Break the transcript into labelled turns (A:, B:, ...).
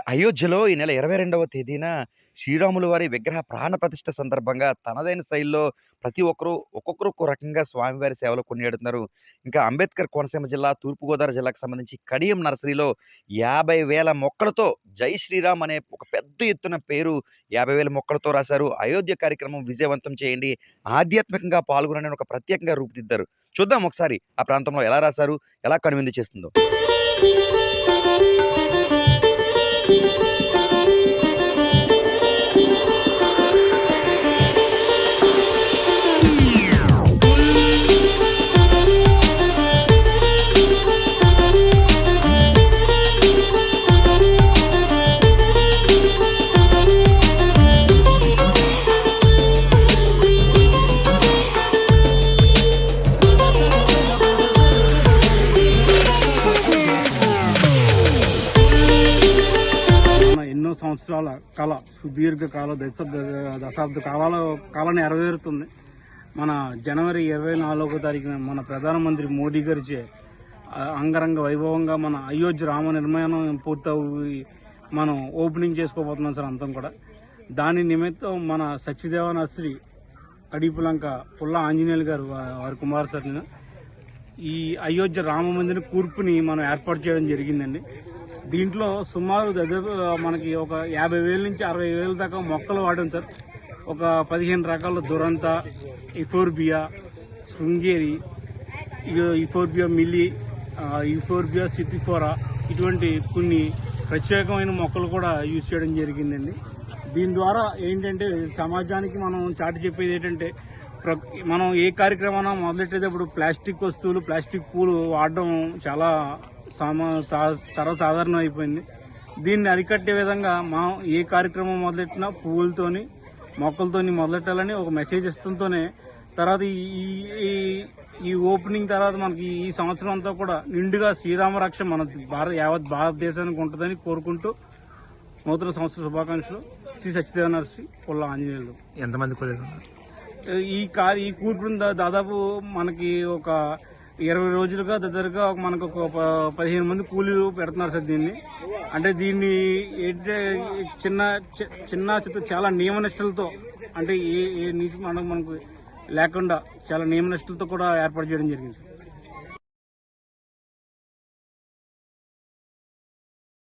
A: అయోధ్యలో ఈ నెల 22వ తేదీన శ్రీరాముల వారి విగ్రహ ప్రాణ ప్రతిష్ట సందర్భంగా తనదైన శైలిలో ప్రతి ఒక్కరు ఒక్కొక్కరు ఒక్కో రకంగా స్వామివారి సేవలు కొనియాడుతున్నారు. ఇంకా అంబేద్కర్ కోనసీమ జిల్లా, తూర్పుగోదావరి జిల్లాకు సంబంధించి కడియం నర్సరీలో యాభై వేల మొక్కలతో జై శ్రీరామ్ అనే ఒక పెద్ద ఎత్తున పేరు యాభై వేల మొక్కలతో రాశారు. అయోధ్య కార్యక్రమం విజయవంతం చేయండి. ఆధ్యాత్మికంగా పాల్గొనని ఒక ప్రత్యేకంగా రూపుదిద్దారు. చూద్దాం ఒకసారి ఆ ప్రాంతంలో ఎలా రాశారు? ఎలా కనువిందు చేస్తుందో.
B: సంవత్సరాల కళ సుదీర్ఘ కాల దశాబ్ద దశాబ్ద కాలాల కాలం నెరవేరుతుంది. మన జనవరి ఇరవై నాలుగో తారీఖున మన ప్రధానమంత్రి మోడీ గారిచే అంగరంగ వైభవంగా మన అయోధ్య రామ నిర్మాణం పూర్తయి మనం ఓపెనింగ్ చేసుకోబోతున్నాం సార్ అంతం కూడా. దాని నిమిత్తం మన సత్యదేవ అడిపులంక పుల్ల ఆంజనేయులు గారు వారి కుమార్ సార్ నేను ఈ అయోధ్య రామ మందిర కూర్పుని మనం ఏర్పాటు చేయడం జరిగిందండి. దీంట్లో సుమారు దగ్గర మనకి ఒక యాభై వేల నుంచి అరవై వేల దాకా మొక్కలు వాడాం సార్. ఒక పదిహేను రకాల దురంత ఇఫోర్బియా శృంగేరి ఇఫోర్బియా మిల్లి ఇఫోర్బియా సిటిఫోరా ఇటువంటి కొన్ని ప్రత్యేకమైన మొక్కలు కూడా యూజ్ చేయడం జరిగిందండి. దీని ద్వారా ఏంటంటే సమాజానికి మనం చాటి చెప్పేది ఏంటంటే ప్ర- మనం ఏ కార్యక్రమాన మొదలెట్టేటప్పుడు ప్లాస్టిక్ వస్తువులు ప్లాస్టిక్ పూలు వాడడం చాలా సామా సా- సర్వసాధారణం అయిపోయింది. దీన్ని అరికట్టే విధంగా మనం ఏ కార్యక్రమం మొదలెట్టినా పువ్వులతోని మొక్కలతోని మొదలెట్టాలని ఒక మెసేజ్ ఇస్తుంటూనే తర్వాత ఈ ఈ- ఓపెనింగ్ తర్వాత మనకి ఈ సంవత్సరం అంతా కూడా నిండుగా శ్రీరామ రక్ష మన భారత యావత్ భారతదేశానికి ఉంటుందని కోరుకుంటూ నూతన సంవత్సర శుభాకాంక్షలు. శ్రీ సత్యదేవ నర్సరీ పుల్ల ఆంజనేయులు.
C: ఎంతమంది
B: ఈ కార్ ఈ కూర్పుని దాదాపు మనకి ఒక ఇరవై రోజులుగా దగ్గరగా ఒక మనకు ఒక ప- పదిహేను మంది కూలీలు పెడుతున్నారు సార్ దీన్ని. అంటే దీన్ని ఏంటంటే చిన్న చిన్న చిత్త చాలా నియమ నిష్టలతో అంటే ఏ ఏ నీతి మనకు మనకు లేకుండా చాలా నియమ నిష్టలతో కూడా ఏర్పాటు చేయడం జరిగింది సార్.